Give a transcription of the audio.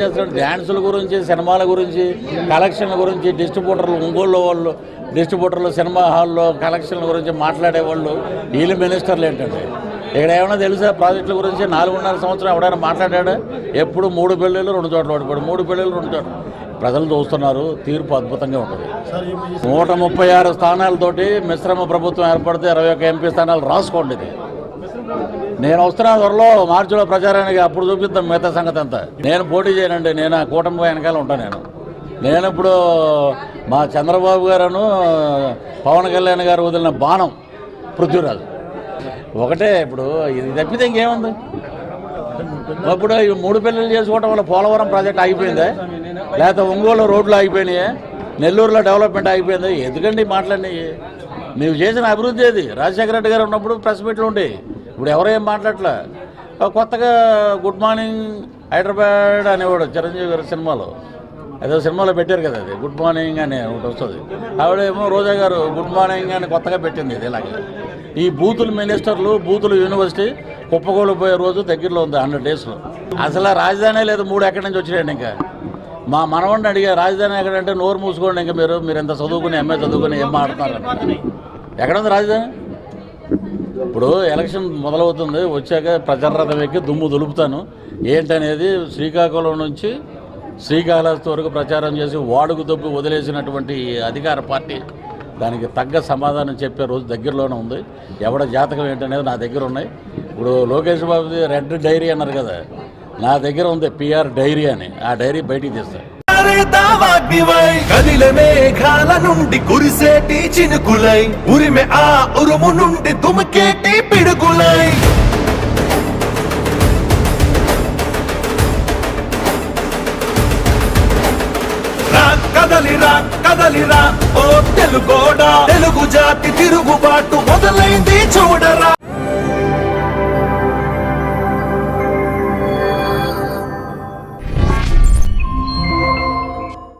చేస్తున్నాడు డ్యాన్సుల గురించి సినిమాల గురించి కలెక్షన్ల గురించి డిస్ట్రిబ్యూటర్లు ఒంగోలు వాళ్ళు డిస్ట్రిబ్యూటర్లు సినిమా హాల్లో కలెక్షన్ల గురించి మాట్లాడేవాళ్ళు వీళ్ళు మినిస్టర్లు ఏంటండి? ఇక్కడ ఏమైనా తెలుసా ప్రాజెక్టుల గురించి? నాలుగున్నర సంవత్సరం ఎవడైనా మాట్లాడాడా? ఎప్పుడు మూడు పెళ్ళిళ్ళు రెండు చోట్ల ఓడిపోయాడు. మూడు పెళ్ళిళ్ళు రెండు చోట్ల. ప్రజలు చూస్తున్నారు తీర్పు అద్భుతంగా ఉంటుంది. నూట ముప్పై ఆరు స్థానాలతోటి మిశ్రమ ప్రభుత్వం ఏర్పడితే ఇరవై ఒక్క ఎంపీ స్థానాలు రాసుకోండి ఇది. నేను వస్తున్నా త్వరలో మార్చిలో ప్రచారానికి అప్పుడు చూపిద్దాం మిగతా సంగతి అంతా. నేను పోటీ చేయనండి నేను ఆ కూటమి వెనకాల ఉంటాను నేను. నేను ఇప్పుడు మా చంద్రబాబు గారును పవన్ కళ్యాణ్ గారు వదిలిన బాణం పృథ్వీరాజు. ఒకటే ఇప్పుడు ఇది తప్పితే ఇంకేముంది? ఇప్పుడు ఈ మూడు పెళ్ళిళ్ళు చేసుకోవడం వల్ల పోలవరం ప్రాజెక్ట్ ఆగిపోయిందే? లేకపోతే ఒంగోలు రోడ్లు ఆగిపోయినాయి? నెల్లూరులో డెవలప్మెంట్ ఆగిపోయిందా? ఎందుకండి మాట్లాడినాయి నువ్వు చేసిన అభివృద్ధి ఏది? రాజశేఖర రెడ్డి గారు ఉన్నప్పుడు ప్రెస్ మీట్లు ఉండేవి ఇప్పుడు ఎవరు ఏం మాట్లాడలే కొత్తగా గుడ్ మార్నింగ్ హైదరాబాద్ అనేవాడు చిరంజీవి గారి సినిమాలో. ఏదో సినిమాలో పెట్టారు కదా అది గుడ్ మార్నింగ్ అని ఒకటి వస్తుంది. ఆవిడేమో రోజా గారు గుడ్ మార్నింగ్ అని కొత్తగా పెట్టింది ఇది ఇలాగే. ఈ బూతులు మినిస్టర్లు బూతులు యూనివర్సిటీ కుప్పగోలు పోయే రోజు దగ్గరలో ఉంది హండ్రెడ్ డేస్లో అసలు రాజధాని లేదు మూడు ఎక్కడి నుంచి వచ్చినాయండి ఇంకా? మా మనవండి అడిగా రాజధాని ఎక్కడంటే నోరు మూసుకోండి ఇంకా మీరు మీరు ఎంత చదువుకుని ఎంఏ చదువుకుని ఏం మాట్లాడుతున్నారు? ఎక్కడ ఉంది రాజధాని? ఇప్పుడు ఎలక్షన్ మొదలవుతుంది వచ్చాక ప్రచారరథం ఎక్కి దుమ్ము దులుపుతాను. ఏంటనేది శ్రీకాకుళం నుంచి శ్రీకాళహస్తి వరకు ప్రచారం చేసి వాడుకు దొబ్బి వదిలేసినటువంటి అధికార పార్టీ దానికి తగ్గ సమాధానం చెప్పే రోజు దగ్గరలోనే ఉంది. ఎవడ జాతకం ఏంటనేది నా దగ్గర ఉన్నాయి. ఇప్పుడు లోకేష్ బాబుది రెడ్ డైరీ అన్నారు కదా నా దగ్గర ఉంది పిఆర్ డైరీ అని. ఆ డైరీ బయటికి తీస్తాను వాగ్నివై మేఘాల నుండి కురిసేటి చినుకులై ఉరిమె ఆ ఉరుము నుండి తుమకేటి పిడుగులై. కదలిరా కదలిరా ఓ తెలుగోడా. తెలుగు జాతి తిరుగుబాటు మొదలైంది